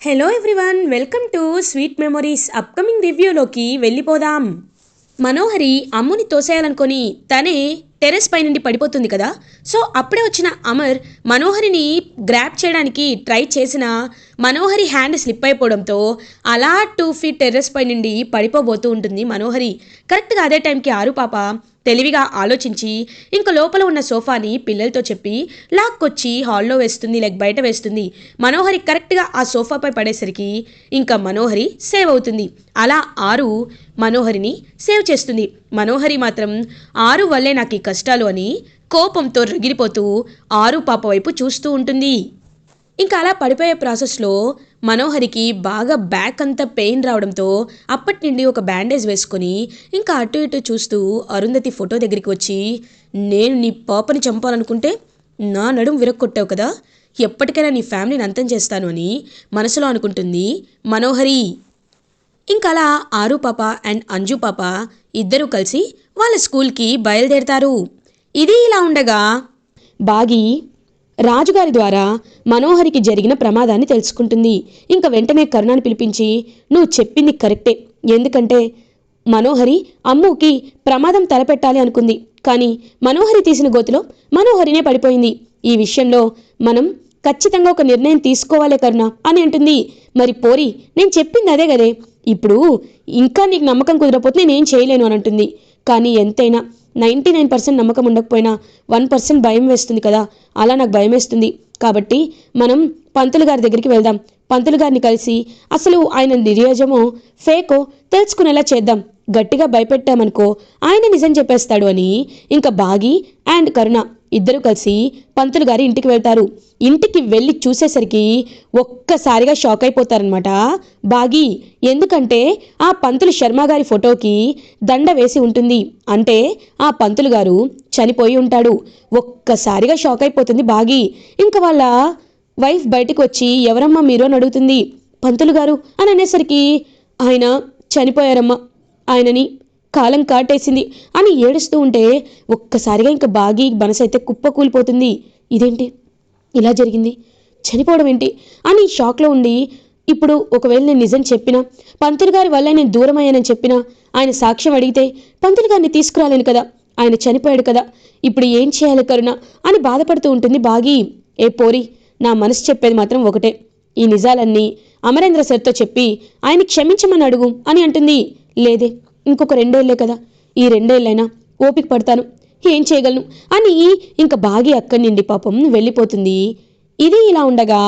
Hello everyone welcome to sweet memories upcoming రివ్యూలోకి వెళ్ళిపోదాం. మనోహరి అమ్ముని తోసేయాలనుకొని తనే terrace పై నుండి పడిపోతుంది కదా. సో అప్పుడే వచ్చిన అమర్ మనోహరిని గ్రాప్ చేయడానికి ట్రై చేసిన మనోహరి హ్యాండ్ స్లిప్ అయిపోవడంతో అలా టూ ఫీట్ టెర్రస్ పై నుండి పడిపోబోతూ ఉంటుంది మనోహరి. కరెక్ట్గా అదే టైంకి ఆరు పాప తెలివిగా ఆలోచించి ఇంక లోపల ఉన్న సోఫాని పిల్లలతో చెప్పి లాక్కొచ్చి హాల్లో వేస్తుంది లేక బయట వేస్తుంది. మనోహరి కరెక్ట్గా ఆ సోఫాపై పడేసరికి ఇంకా మనోహరి సేవ్ అవుతుంది. అలా ఆరు మనోహరిని సేవ్ చేస్తుంది. మనోహరి మాత్రం ఆరు వల్లే నాకు ఈ కష్టాలు అని కోపంతో రగిలిపోతూ ఆరు పాప వైపు చూస్తూ ఉంటుంది. ఇంకా అలా పడిపోయే ప్రాసెస్లో మనోహరికి బాగా బ్యాక్ అంతా పెయిన్ రావడంతో అప్పటి నుండి ఒక బ్యాండేజ్ వేసుకొని ఇంకా అటు ఇటు చూస్తూ అరుంధతి ఫోటో దగ్గరికి వచ్చి నేను నీ పాపని చంపాలనుకుంటే నా నడుం విరక్కొట్టావు కదా ఎప్పటికైనా నీ ఫ్యామిలీని అంతం చేస్తాను అని మనసులో అనుకుంటుంది మనోహరి. ఇంకా అలా ఆరు పాప అండ్ అంజు పాప ఇద్దరూ కలిసి వాళ్ళ స్కూల్కి బయలుదేరతారు. ఇది ఇలా ఉండగా బాగి రాజుగారి ద్వారా మనోహరికి జరిగిన ప్రమాదాన్ని తెలుసుకుంటుంది. ఇంకా వెంటనే కరుణాని పిలిపించి నువ్వు చెప్పింది కరెక్టే. ఎందుకంటే మనోహరి అమ్ముకి ప్రమాదం తలపెట్టాలి అనుకుంది. కానీ మనోహరి తీసిన గోతిలో మనోహరినే పడిపోయింది. ఈ విషయంలో మనం ఖచ్చితంగా ఒక నిర్ణయం తీసుకోవాలే కరుణ అని అంటుంది. మరి పోరి నేను చెప్పింది అదే కదే ఇప్పుడు ఇంకా నీకు నమ్మకం కుదరపోతే నేనేం చేయలేను అని అంటుంది. కానీ ఎంతైనా నైంటీ నైన్ పర్సెంట్ నమ్మకం ఉండకపోయినా వన్ పర్సెంట్ భయం వేస్తుంది కదా. అలా నాకు భయం వేస్తుంది. కాబట్టి మనం పంతులు గారి దగ్గరికి వెళ్దాం. పంతులు గారిని కలిసి అసలు ఆయన నిర్యోజమో ఫేకో తెలుసుకునేలా చేద్దాం. గట్టిగా భయపెట్టామనుకో ఆయన నిజం చెప్పేస్తాడు అని ఇంకా బాగి అండ్ కరుణ ఇద్దరు కలిసి పంతులు గారి ఇంటికి వెళ్తారు. ఇంటికి వెళ్ళి చూసేసరికి ఒక్కసారిగా షాక్ అయిపోతారనమాట బాగి ఎందుకంటే ఆ పంతులు శర్మ గారి ఫోటోకి దండ వేసి ఉంటుంది. అంటే ఆ పంతులు గారు చనిపోయి ఉంటాడు. ఒక్కసారిగా షాక్ అయిపోతుంది బాగి. ఇంకా వాళ్ళ వైఫ్ బయటకు వచ్చి ఎవరమ్మా మీరు? అని అడుగుతుంది. పంతులు గారు అని అనేసరికి ఆయన చనిపోయారమ్మా. ఆయనని కాలం కాటేసింది అని ఏడుస్తూ ఉంటే ఒక్కసారిగా ఇంకా బాగి మనసు అయితే కుప్ప కూలిపోతుంది ఇదేంటి? ఇలా జరిగింది? చనిపోవడం ఏంటి? అని షాక్లో ఉండి ఇప్పుడు ఒకవేళ నేను నిజం చెప్పినా పంతులు గారి వల్ల నేను దూరమయ్యానని చెప్పినా ఆయన సాక్ష్యం అడిగితే పంతులు గారిని తీసుకురాలేను కదా ఆయన చనిపోయాడు కదా ఇప్పుడు ఏం చేయాలి కరుణ? అని బాధపడుతూ ఉంటుంది బాగి. ఏ పోరి నా మనసు చెప్పేది మాత్రం ఒకటే. ఈ నిజాలన్నీ అమరేంద్ర సార్తో చెప్పి ఆయన క్షమించమని అడుగు అని అంటుంది. లేదే ఇంకొక రెండేళ్ళే కదా. ఈ రెండేళ్ళైనా ఓపిక పడతాను. ఏం చేయగలను? అని ఇంకా బాగి అక్కడి నుండి పాపం వెళ్ళిపోతుంది. ఇది ఇలా ఉండగా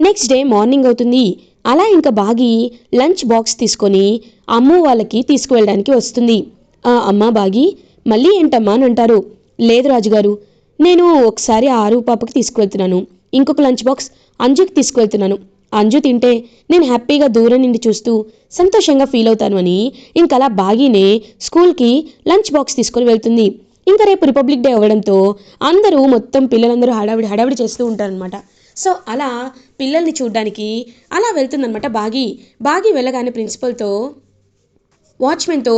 నెక్స్ట్ డే మార్నింగ్ అవుతుంది. అలా ఇంకా బాగి లంచ్ బాక్స్ తీసుకొని అమ్ము వాళ్ళకి తీసుకువెళ్ళడానికి వస్తుంది. ఆ అమ్మ బాగి మళ్ళీ ఏంటమ్మా? అని అంటారు. లేదు రాజుగారు నేను ఒకసారి ఆరు పాపకి తీసుకువెళ్తున్నాను. ఇంకొక లంచ్ బాక్స్ అంజుకి తీసుకువెళ్తున్నాను. అంజు తింటే నేను హ్యాపీగా దూరం నుండి చూస్తూ సంతోషంగా ఫీల్ అవుతాను అని ఇంకలా బాగీనే స్కూల్కి లంచ్ బాక్స్ తీసుకొని వెళ్తుంది. ఇంకా రేపు రిపబ్లిక్ డే అవ్వడంతో అందరూ మొత్తం పిల్లలందరూ హడావిడి హడావిడి చేస్తూ ఉంటారనమాట సో అలా పిల్లల్ని చూడడానికి అలా వెళ్తుందనమాట బాగి. బాగి వెళ్ళగానే ప్రిన్సిపల్తో వాచ్మెన్తో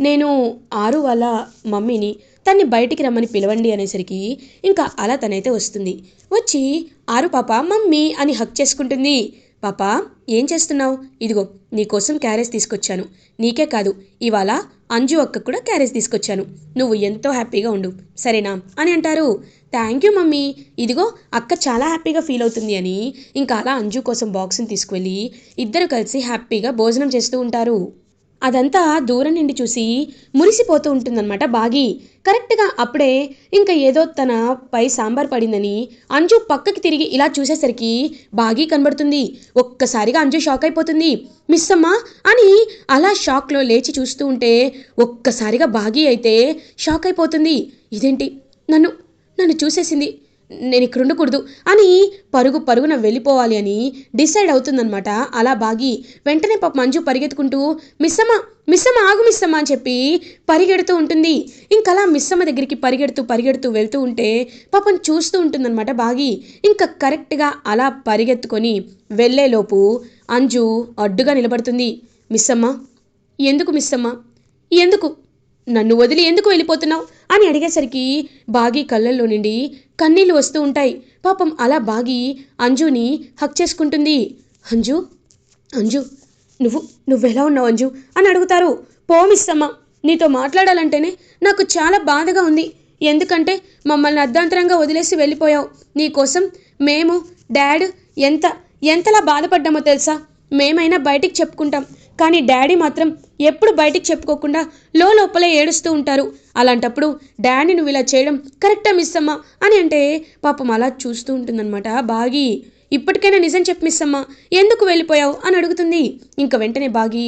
నేను ఆరు వాళ్ళ మమ్మీని తన్ని బయటికి రమ్మని పిలవండి అనేసరికి ఇంకా అలా తనైతే వస్తుంది. వచ్చి ఆరు పాప మమ్మీ అని హక్ చేసుకుంటుంది. పాప ఏం చేస్తున్నావు? ఇదిగో నీకోసం క్యారేజ్ తీసుకొచ్చాను. నీకే కాదు ఇవాళ అంజు అక్క కూడా క్యారేజ్ తీసుకొచ్చాను. నువ్వు ఎంతో హ్యాపీగా ఉండు. సరేనా? అని అంటారు. Thank you mummy. ఇదిగో అక్క చాలా హ్యాపీగా ఫీల్ అవుతుంది అని ఇంకా అలా అంజు కోసం బాక్స్ని తీసుకువెళ్ళి ఇద్దరు కలిసి హ్యాపీగా భోజనం చేస్తూ ఉంటారు. అదంతా దూరం నుండి చూసి మురిసిపోతూ ఉంటుందన్నమాట బాగి. కరెక్ట్గా అప్పుడే ఇంకా ఏదో తన పై సాంబార్ పడిందని అంజు పక్కకి తిరిగి ఇలా చూసేసరికి బాగీ కనబడుతుంది. ఒక్కసారిగా అంజు షాక్ అయిపోతుంది. మిస్ అమ్మా అని అలా షాక్లో లేచి చూస్తూ ఉంటే ఒక్కసారిగా బాగీ అయితే షాక్ అయిపోతుంది. ఇదేంటి? నన్ను నన్ను చూసేసింది నేను ఇక్కడ ఉండకూడదు అని పరుగు పరుగున వెళ్ళిపోవాలి అని డిసైడ్ అవుతుందనమాట అలా బాగి వెంటనే పాప మంజు పరిగెత్తుకుంటూ మిస్సమ్మ మిస్సమ్మ ఆగు మిస్సమ్మ అని చెప్పి పరిగెడుతూ ఉంటుంది. ఇంకా అలా మిస్సమ్మ దగ్గరికి పరిగెడుతూ పరిగెడుతూ వెళ్తూ ఉంటే పాపం చూస్తూ ఉంటుందన్నమాట బాగి. ఇంకా కరెక్ట్గా అలా పరిగెత్తుకొని వెళ్ళేలోపు అంజు అడ్డుగా నిలబడుతుంది. మిస్సమ్మ ఎందుకు మిస్సమ్మ? ఎందుకు? నన్ను వదిలి ఎందుకు వెళ్ళిపోతున్నావు? అని అడిగేసరికి బాగి కళ్ళల్లో నుండి కన్నీళ్ళు వస్తూ ఉంటాయి. పాపం అలా బాగి అంజుని హక్ చేసుకుంటుంది. అంజు అంజు నువ్వు నువ్వెలా ఉన్నావు అంజు? అని అడుగుతారు. పోమిస్తమ్మ నీతో మాట్లాడాలంటేనే నాకు చాలా బాధగా ఉంది. ఎందుకంటే మమ్మల్ని అర్ధాంతరంగా వదిలేసి వెళ్ళిపోయావు. నీకోసం మేము డాడ్ ఎంత ఎంతలా బాధపడ్డామో తెలుసా? మేమైనా బయటికి చెప్పుకుంటాం. కానీ డాడీ మాత్రం ఎప్పుడు బయటికి చెప్పుకోకుండా లో లోపలే ఏడుస్తూ ఉంటారు. అలాంటప్పుడు డాడీ నువ్వు ఇలా చేయడం కరెక్టా మిస్ అమ్మా అని అంటే పాపం అలా చూస్తూ ఉంటుందన్నమాట. బాగి ఇప్పటికైనా నిజం చెప్పు మిస్ అమ్మా ఎందుకు వెళ్ళిపోయావు? అని అడుగుతుంది. ఇంక వెంటనే బాగి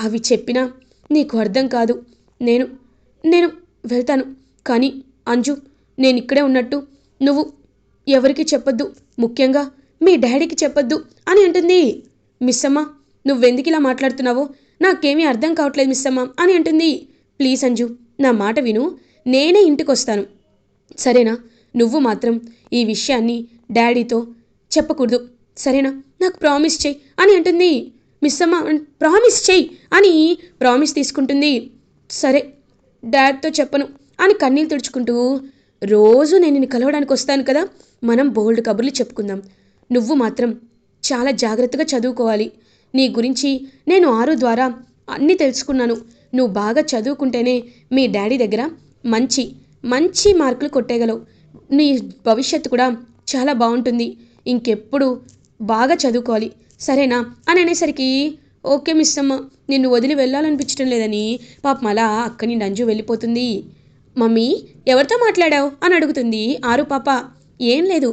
అవి చెప్పినా నీకు అర్థం కాదు. నేను నేను వెళ్తాను. కానీ అంజు నేను ఇక్కడే ఉన్నట్టు నువ్వు ఎవరికి చెప్పొద్దు? ముఖ్యంగా మీ డాడీకి చెప్పొద్దు. అని అంటుంది. మిస్ అమ్మ నువ్వెందుకు ఇలా మాట్లాడుతున్నావో? నాకేమీ అర్థం కావట్లేదు మిస్ అమ్మ అని అంటుంది. ప్లీజ్ అంజు నా మాట విను నేనే ఇంటికి వస్తాను సరేనా? నువ్వు మాత్రం ఈ విషయాన్ని డాడీతో చెప్పకూడదు. సరేనా? నాకు ప్రామిస్ చెయ్యి అని అంటుంది. మిస్ అమ్మ ప్రామిస్ చెయ్యి అని ప్రామిస్ తీసుకుంటుంది. సరే డాడ్తో చెప్పను అని కన్నీళ్ళు తుడుచుకుంటూ రోజు నేను నిన్ను కలవడానికి వస్తాను కదా మనం బోల్డ్ కబుర్లు చెప్పుకుందాం. నువ్వు మాత్రం చాలా జాగ్రత్తగా చదువుకోవాలి. నీ గురించి నేను ఆరు ద్వారా అన్నీ తెలుసుకున్నాను. నువ్వు బాగా చదువుకుంటేనే మీ డాడీ దగ్గర మంచి మంచి మార్కులు కొట్టేయగలవు. నీ భవిష్యత్తు కూడా చాలా బాగుంటుంది. ఇంకెప్పుడు బాగా చదువుకోవాలి. సరేనా? అని అనేసరికి ఓకే మిస్ అమ్మ నిన్ను వదిలి వెళ్ళాలనిపించడం లేదని పాపం అలా అక్కడి నుండి అంజు వెళ్ళిపోతుంది. మమ్మీ ఎవరితో మాట్లాడావు? అని అడుగుతుంది ఆరు పాప. ఏం లేదు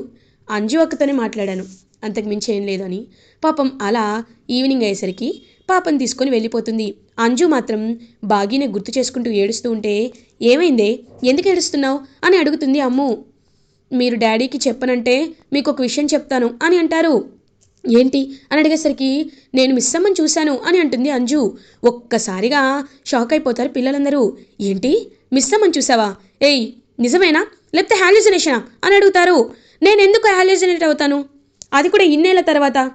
అంజు అక్కతోనే మాట్లాడాను. అంతకు మించి ఏం లేదు అని పాపం అలా ఈవినింగ్ అయ్యేసరికి పాపను తీసుకొని వెళ్ళిపోతుంది. అంజు మాత్రం బాగీనే గుర్తు చేసుకుంటూ ఏడుస్తూ ఉంటే ఏమైందే? ఎందుకు ఏడుస్తున్నావు? అని అడుగుతుంది అమ్ము. మీరు డాడీకి చెప్పనంటే మీకు ఒక విషయం చెప్తాను అని అంటారు. ఏంటి? అని అడిగేసరికి నేను మిస్ అమ్మని చూశాను అని అంటుంది అంజు. ఒక్కసారిగా షాక్ అయిపోతారు పిల్లలందరూ. ఏంటి? మిస్ అమ్మని చూసావా ఏయ్ నిజమేనా? లేకపోతే హాల్యూజినేషనా అని అడుగుతారు. నేను ఎందుకు హాల్యూజినేట్ అవుతాను? అది కూడా ఇన్నేళ్ళ తర్వాత.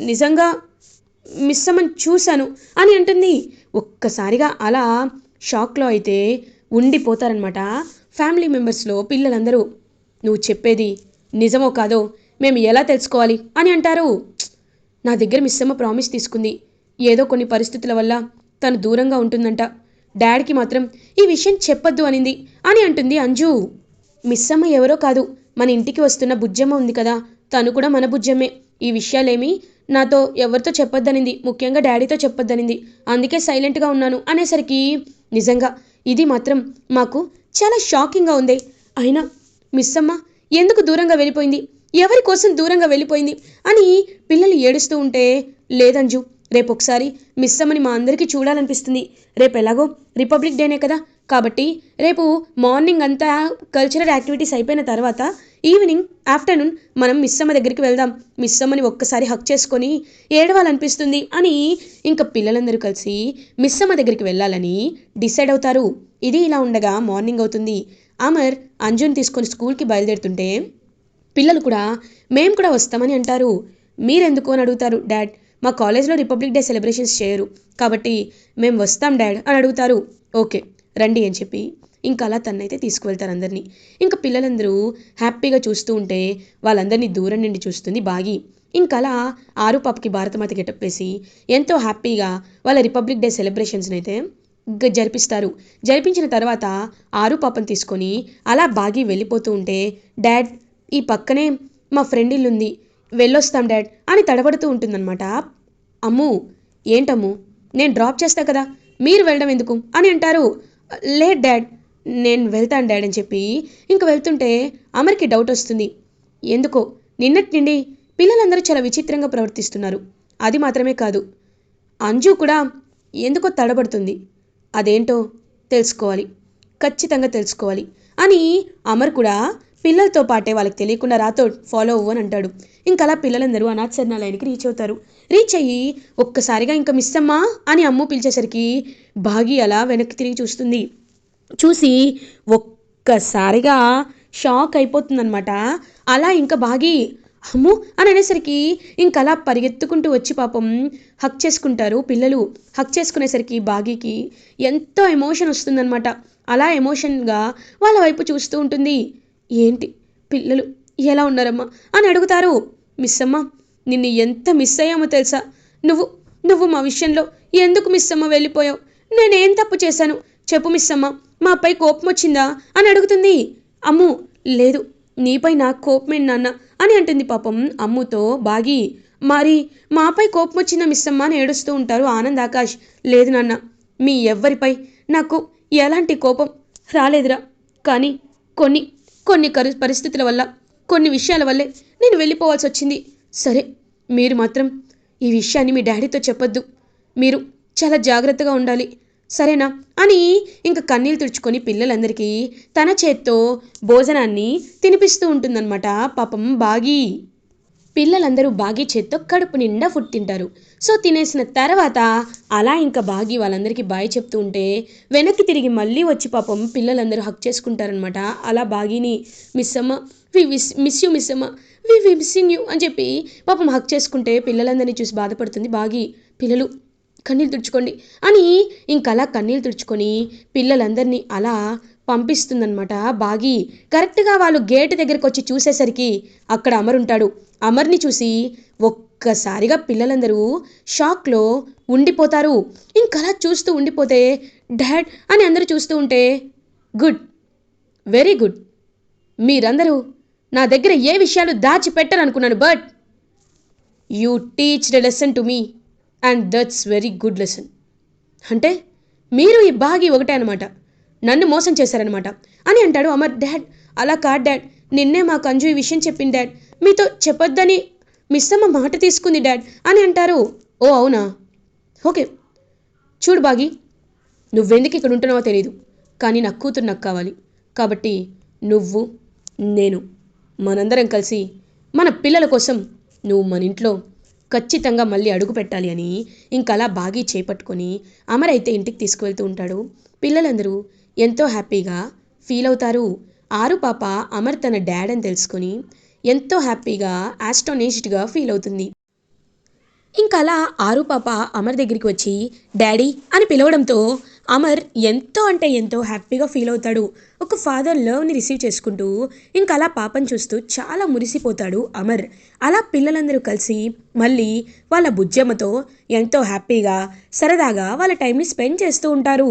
నిజంగా మిస్సమ్మని చూశాను అని అంటుంది. ఒక్కసారిగా అలా షాక్లో అయితే ఉండిపోతారనమాట ఫ్యామిలీ మెంబర్స్లో పిల్లలందరూ. నువ్వు చెప్పేది నిజమో కాదో మేము ఎలా తెలుసుకోవాలి అని అంటారు. నా దగ్గర మిస్సమ్మ ప్రామిస్ తీసుకుంది. ఏదో కొన్ని పరిస్థితుల వల్ల తను దూరంగా ఉంటుందంట. డాడీకి మాత్రం ఈ విషయం చెప్పొద్దు అనింది అని అంటుంది అంజు. మిస్ అమ్మ ఎవరో కాదు మన ఇంటికి వస్తున్న బుజ్జమ్మ ఉంది కదా తను కూడా మన బుజ్జమ్మే. ఈ విషయాలేమీ నాతో ఎవరితో చెప్పొద్దనింది. ముఖ్యంగా డాడీతో చెప్పొద్దనింది. అందుకే సైలెంట్గా ఉన్నాను అనేసరికి నిజంగా ఇది మాత్రం మాకు చాలా షాకింగ్గా ఉంది. అయినా మిస్ అమ్మ ఎందుకు దూరంగా వెళ్ళిపోయింది? ఎవరి కోసం దూరంగా వెళ్ళిపోయింది? అని పిల్లలు ఏడుస్తూ ఉంటే లేదంజు రేపు ఒకసారి మిస్ అమ్మని మా అందరికీ చూడాలనిపిస్తుంది. రేపు ఎలాగో రిపబ్లిక్ డేనే కదా కాబట్టి రేపు మార్నింగ్ అంతా కల్చరల్ యాక్టివిటీస్ అయిపోయిన తర్వాత ఈవినింగ్ ఆఫ్టర్నూన్ మనం మిస్ అమ్మ దగ్గరికి వెళ్దాం. మిస్ అమ్మని ఒక్కసారి హక్ చేసుకొని ఏడవాలనిపిస్తుంది అని ఇంకా పిల్లలందరూ కలిసి మిస్ అమ్మ దగ్గరికి వెళ్ళాలని డిసైడ్ అవుతారు. ఇది ఇలా ఉండగా మార్నింగ్ అవుతుంది. అమర్ అంజున్ తీసుకొని స్కూల్కి బయలుదేరుతుంటే పిల్లలు కూడా మేము కూడా వస్తామని అంటారు. మీరెందుకు అని అడుగుతారు. డాడ్ మా కాలేజ్లో రిపబ్లిక్ డే సెలబ్రేషన్స్ చేయరు. కాబట్టి మేము వస్తాం డాడ్ అని అడుగుతారు. ఓకే. రండి అని చెప్పి ఇంకా అలా తన్నైతే తీసుకువెళ్తారు అందరినీ. ఇంకా పిల్లలందరూ హ్యాపీగా చూస్తూ ఉంటే వాళ్ళందరినీ దూరం నుండి చూస్తుంది బాగి. ఇంకా అలా ఆరు పాపకి భారతమాత గెటప్ వేసి ఎంతో హ్యాపీగా వాళ్ళ రిపబ్లిక్ డే సెలబ్రేషన్స్ని అయితే జరిపిస్తారు. జరిపించిన తర్వాత ఆరు పాపను తీసుకొని అలా బాగి వెళ్ళిపోతూ ఉంటే డాడ్ ఈ పక్కనే మా ఫ్రెండ్ ఇల్లు ఉంది. వెళ్ళొస్తాం డాడ్ అని తడబడుతూ ఉంటుందన్నమాట. అమ్ము ఏంటమ్ము? నేను డ్రాప్ చేస్తా కదా. మీరు వెళ్ళడం ఎందుకు? అని అంటారు. లే డాడ్ నేను వెళ్తాను డాడ్ అని చెప్పి ఇంక వెళ్తుంటే అమర్కి డౌట్ వస్తుంది. ఎందుకో? నిన్నటి నుండి పిల్లలందరూ చాలా విచిత్రంగా ప్రవర్తిస్తున్నారు. అది మాత్రమే కాదు. అంజు కూడా ఎందుకో తడబడుతుంది. అదేంటో తెలుసుకోవాలి. ఖచ్చితంగా తెలుసుకోవాలి. అని అమర్ కూడా పిల్లలతో పాటే వాళ్ళకి తెలియకుండా రాతో ఫాలో అవ్వు అని అంటాడు. ఇంకా అలా పిల్లలందరూ అనాథశరణాలయానికి రీచ్ అవుతారు. రీచ్ అయ్యి ఒక్కసారిగా ఇంకా మిస్ అమ్మా అని అమ్ము పిలిచేసరికి భాగి అలా వెనక్కి తిరిగి చూస్తుంది. చూసి ఒక్కసారిగా షాక్ అయిపోతుందనమాట అలా ఇంకా బాగి అమ్ము అని అనేసరికి ఇంకా అలా పరిగెత్తుకుంటూ వచ్చి పాపం హక్ చేసుకుంటారు పిల్లలు. హక్ చేసుకునేసరికి బాగీకి ఎంతో ఎమోషన్ వస్తుందన్నమాట. అలా ఎమోషన్గా వాళ్ళ వైపు చూస్తూ ఉంటుంది. ఏంటి? పిల్లలు ఎలా ఉన్నారమ్మా? అని అడుగుతారు. మిస్ అమ్మ నిన్ను ఎంత మిస్ అయ్యామో తెలుసా? నువ్వు నువ్వు మా విషయంలో ఎందుకు మిస్ అమ్మ వెళ్ళిపోయావు? నేనేం తప్పు చేశాను? చెప్పు మిస్ అమ్మ మాపై కోపం వచ్చిందా అని అడుగుతుంది. అమ్ము లేదు నీపై నాకు కోపమే నాన్న? అని అంటుంది పాపం అమ్ముతో బాగి. మరి మాపై కోపం వచ్చిందా మిస్ అమ్మ అని ఏడుస్తూ ఉంటారు ఆనంద్ ఆకాష్. లేదు నాన్న మీ ఎవ్వరిపై నాకు ఎలాంటి కోపం రాలేదురా. కానీ కొన్ని కొన్ని కరు పరిస్థితుల వల్ల కొన్ని విషయాల వల్లే నేను వెళ్ళిపోవాల్సి వచ్చింది సరే మీరు మాత్రం ఈ విషయాన్ని మీ డాడీతో చెప్పొద్దు. మీరు చాలా జాగ్రత్తగా ఉండాలి. సరేనా? అని ఇంకా కన్నీళ్ళు తుడుచుకొని పిల్లలందరికీ తన చేత్తో భోజనాన్ని తినిపిస్తూ ఉంటుందన్నమాట పాపం బాగి. పిల్లలందరూ బాగి చేత్తో కడుపు నిండా ఫుడ్ తింటారు. సో తినేసిన తర్వాత అలా ఇంకా బాగి వాళ్ళందరికీ బాయ్ చెప్తూ ఉంటే వెనక్కి తిరిగి మళ్ళీ వచ్చి పాపం పిల్లలందరూ హక్ చేసుకుంటారనమాట అలా బాగిని మిస్ అమ్మ we miss miss you miss అమ్మ వి వి మిస్సింగ్ యూ అని చెప్పి పాపం హక్ చేసుకుంటే పిల్లలందరినీ చూసి బాధపడుతుంది బాగి. పిల్లలు కన్నీళ్ళు తుడుచుకోండి అని ఇంకలా కన్నీళ్ళు తుడుచుకొని పిల్లలందరినీ అలా పంపిస్తుందన్నమాట బాగి. కరెక్ట్గా వాళ్ళు గేట్ దగ్గరికి వచ్చి చూసేసరికి అక్కడ అమర్ ఉంటాడు అమర్ని చూసి ఒక్కసారిగా పిల్లలందరూ షాక్లో ఉండిపోతారు. ఇంకలా చూస్తూ ఉండిపోతే డాడ్ అని అందరూ చూస్తూ ఉంటే గుడ్ వెరీ గుడ్. మీరందరూ నా దగ్గర ఏ విషయాలు దాచిపెట్టరనుకున్నాను but you teach the lesson to me and that's very good lesson. అంటే మీరు ఈ బాగి ఒకటే అనమాట నన్ను మోసం చేశారనమాట అని అంటాడు అమర్ డాడ్. అలా కాదు డాడ్. నిన్నే మా కంజు ఈ విషయం చెప్పింది డాడ్. మీతో చెప్పొద్దని మిస్ అమ్మ మాట తీసుకుంది డాడ్. అని అంటారు. ఓ అవునా? ఓకే. చూడు బాగి నువ్వెందుకు ఇక్కడ ఉంటున్నావో తెలియదు కానీ నా కూతురు నాకు కావాలి. కాబట్టి నువ్వు నేను మనందరం కలిసి మన పిల్లల కోసం నువ్వు మన ఇంట్లో ఖచ్చితంగా మళ్ళీ అడుగు పెట్టాలి అని ఇంకలా బాగి చేపట్టుకొని అమర్ అయితే ఇంటికి తీసుకువెళ్తూ ఉంటాడు. పిల్లలందరూ ఎంతో హ్యాపీగా ఫీల్ అవుతారు. ఆరు పాప అమర్ తన డాడ్ అని తెలుసుకొని ఎంతో హ్యాపీగా ఆస్టోనేష్డ్గా ఫీల్ అవుతుంది. ఇంకలా ఆరు పాప అమర్ దగ్గరికి వచ్చి డాడీ అని పిలవడంతో అమర్ ఎంతో అంటే ఎంతో హ్యాపీగా ఫీల్ అవుతాడు. ఒక ఫాదర్ లవ్ని రిసీవ్ చేసుకుంటూ ఇంకలా పాపను చూస్తూ చాలా మురిసిపోతాడు అమర్. అలా పిల్లలందరూ కలిసి మళ్ళీ వాళ్ళ బుజ్జమ్మతో ఎంతో హ్యాపీగా సరదాగా వాళ్ళ టైంని స్పెండ్ చేస్తూ ఉంటారు.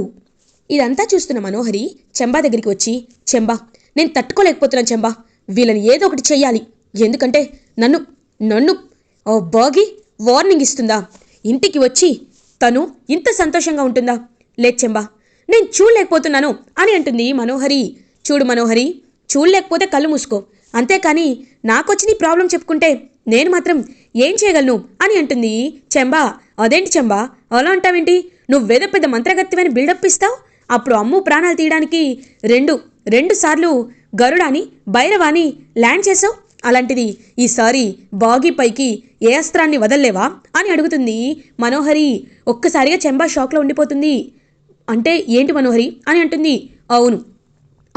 ఇదంతా చూస్తున్న మనోహరి చెంబా దగ్గరికి వచ్చి చెంబా నేను తట్టుకోలేకపోతున్నాను చెంబా. వీళ్ళని ఏదో ఒకటి చెయ్యాలి. ఎందుకంటే నన్ను నన్ను ఓ బాగి వార్నింగ్ ఇస్తుందా? ఇంటికి వచ్చి తను ఇంత సంతోషంగా ఉంటుందా? లేదు చెంబా నేను చూడలేకపోతున్నాను అని అంటుంది మనోహరి. చూడు మనోహరి చూడలేకపోతే కళ్ళు మూసుకో. అంతేకాని నాకొచ్చి నీ ప్రాబ్లం చెప్పుకుంటే నేను మాత్రం ఏం చేయగలను? అని అంటుంది చెంబా. అదేంటి చెంబా? అలా అంటావేంటి? నువ్వేదో పెద్ద మంత్రగత్యమైన బిల్డప్ ఇస్తావు? అప్పుడు అమ్ము ప్రాణాలు తీయడానికి రెండు రెండు సార్లు గరుడాని భైరవాని ల్యాండ్ చేసావు అలాంటిది ఈసారి బాగి పైకి ఏ అస్త్రాన్ని వదల్లేవా? అని అడుగుతుంది మనోహరి. ఒక్కసారిగా చెంబా షాక్లో ఉండిపోతుంది. అంటే ఏంటి మనోహరి? అని అంటుంది. అవును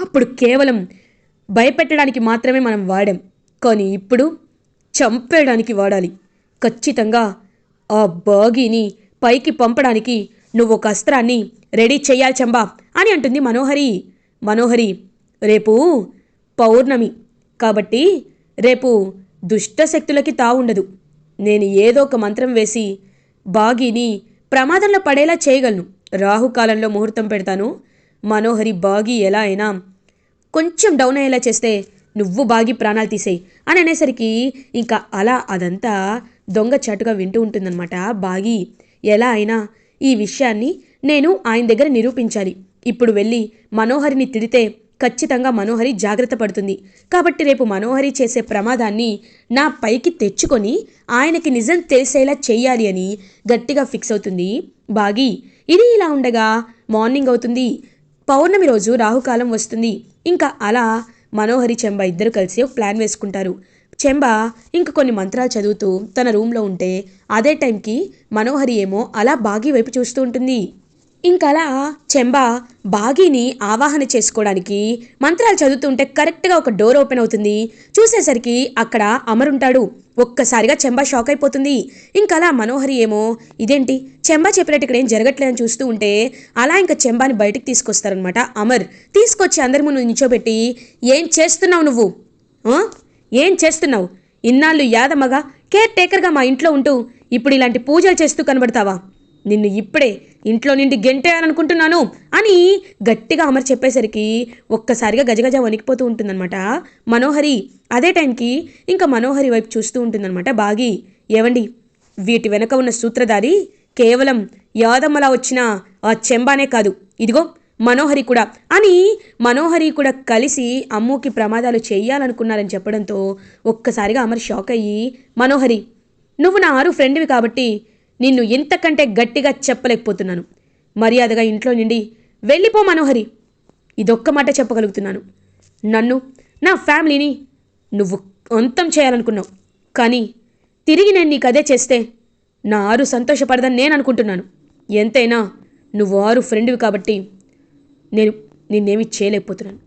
అప్పుడు కేవలం భయపెట్టడానికి మాత్రమే మనం వాడాం. కానీ ఇప్పుడు చంపేయడానికి వాడాలి. ఖచ్చితంగా ఆ బాగీని పైకి పంపడానికి నువ్వు ఒక అస్త్రాన్ని రెడీ చెయ్యాలి చంబా అని అంటుంది మనోహరి. మనోహరి రేపు పౌర్ణమి కాబట్టి రేపు దుష్ట శక్తులకి తావుండదు నేను ఏదో ఒక మంత్రం వేసి బాగీని ప్రమాదంలో పడేలా చేయగలను. రాహుకాలంలో ముహూర్తం పెడతాను. మనోహరి బాగి ఎలా అయినా కొంచెం డౌన్ అయ్యేలా చేస్తే నువ్వు బాగి ప్రాణాలు తీసేయి అని అనేసరికి ఇంకా అలా అదంతా దొంగ చాటుగా వింటూ ఉంటుందన్నమాట. బాగి ఎలా అయినా ఈ విషయాన్ని నేను ఆయన దగ్గర నిరూపించాలి. ఇప్పుడు వెళ్ళి మనోహరిని తిడితే ఖచ్చితంగా మనోహరి జాగ్రత్త పడుతుంది. కాబట్టి రేపు మనోహరి చేసే ప్రమాదాన్ని నా పైకి తెచ్చుకొని ఆయనకి నిజం తెలిసేలా చేయాలి అని గట్టిగా ఫిక్స్ అవుతుంది. బాగి ఇది ఇలా ఉండగా మార్నింగ్ అవుతుంది. పౌర్ణమి రోజు రాహుకాలం వస్తుంది. ఇంకా అలా మనోహరి చెంబ ఇద్దరు కలిసి ఒక ప్లాన్ వేసుకుంటారు. చెంబ ఇంక కొన్ని మంత్రాలు చదువుతూ తన రూమ్లో ఉంటే అదే టైంకి మనోహరి ఏమో అలా బాగి వైపు చూస్తూ ఉంటుంది. ఇంకలా చెంబా బాగీని ఆవాహన చేసుకోవడానికి మంత్రాలు చదువుతుంటే కరెక్ట్గా ఒక డోర్ ఓపెన్ అవుతుంది. చూసేసరికి అక్కడ అమరుంటాడు ఒక్కసారిగా చెంబా షాక్ అయిపోతుంది. ఇంకలా మనోహరి ఏమో ఇదేంటి? చెంబా చెప్పినట్టు ఇక్కడ ఏం జరగట్లేదని చూస్తూ ఉంటే అలా ఇంకా చెంబాని బయటికి తీసుకొస్తారనమాట అమర్. తీసుకొచ్చి అందరి ముందు నించోబెట్టి ఏం చేస్తున్నావు నువ్వు? ఏం చేస్తున్నావు? ఇన్నాళ్ళు యాదమ్మగా కేర్ టేకర్గా మా ఇంట్లో ఉంటూ ఇప్పుడు ఇలాంటి పూజలు చేస్తూ కనబడతావా? నిన్ను ఇప్పుడే ఇంట్లో నుండి గెంటేయాలనుకుంటున్నాను అని గట్టిగా అమర్ చెప్పేసరికి ఒక్కసారిగా గజగజ వణికిపోతూ ఉంటుందన్నమాట. మనోహరి అదే టైంకి ఇంకా మనోహరి వైపు చూస్తూ ఉంటుందన్నమాట. బాగి ఏవండి? వీటి వెనక ఉన్న సూత్రధారి కేవలం యాదమ్మలా వచ్చిన ఆ చెంబానే కాదు. ఇదిగో మనోహరి కూడా. అని మనోహరి కూడా కలిసి అమ్ముకి ప్రమాదాలు చేయాలనుకున్నారని చెప్పడంతో ఒక్కసారిగా అమర్ షాక్ అయ్యి మనోహరి నువ్వు నా ఆరు ఫ్రెండ్వి కాబట్టి నిన్ను ఇంతకంటే గట్టిగా చెప్పలేకపోతున్నాను. మర్యాదగా ఇంట్లో నుండి వెళ్ళిపో మనోహరి. ఇదొక్క మాట చెప్పగలుగుతున్నాను. నన్ను నా ఫ్యామిలీని నువ్వు అంతం చేయాలనుకున్నావు. కానీ తిరిగి నేను నీకు అదే చేస్తే నా ఆరు సంతోషపడదని నేను అనుకుంటున్నాను. ఎంతైనా నువ్వు ఆరు ఫ్రెండ్వి కాబట్టి నేను నిన్నేమీ చేయలేకపోతున్నాను.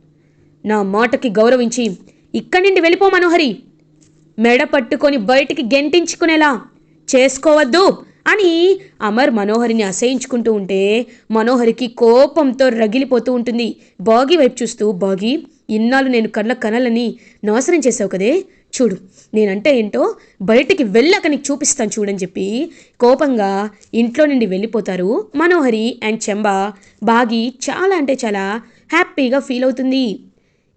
నా మాటకి గౌరవించి ఇక్కడి నుండి వెళ్ళిపో మనోహరి. మెడ పట్టుకొని బయటికి గెంటించుకునేలా చేసుకోవద్దు అని అమర్ మనోహరిని అసహించుకుంటూ ఉంటే మనోహరికి కోపంతో రగిలిపోతూ ఉంటుంది. బాగి వైపు చూస్తూ బాగి ఇన్నాళ్ళు నేను కళ్ళ కనలని నాశనం చేసావు కదే. చూడు నేనంటే ఏంటో బయటికి వెళ్ళాక నీకు చూపిస్తాను చూడని చెప్పి కోపంగా ఇంట్లో నుండి వెళ్ళిపోతారు మనోహరి అండ్ చెంబా. బాగి చాలా అంటే చాలా హ్యాపీగా ఫీల్ అవుతుంది.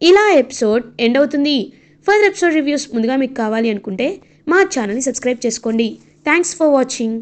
ఇలా ఎపిసోడ్ ఎండ్ అవుతుంది. ఫర్దర్ ఎపిసోడ్ రివ్యూస్ ముందుగా మీకు కావాలి అనుకుంటే మా ఛానల్ని సబ్స్క్రైబ్ చేసుకోండి. Thanks for watching.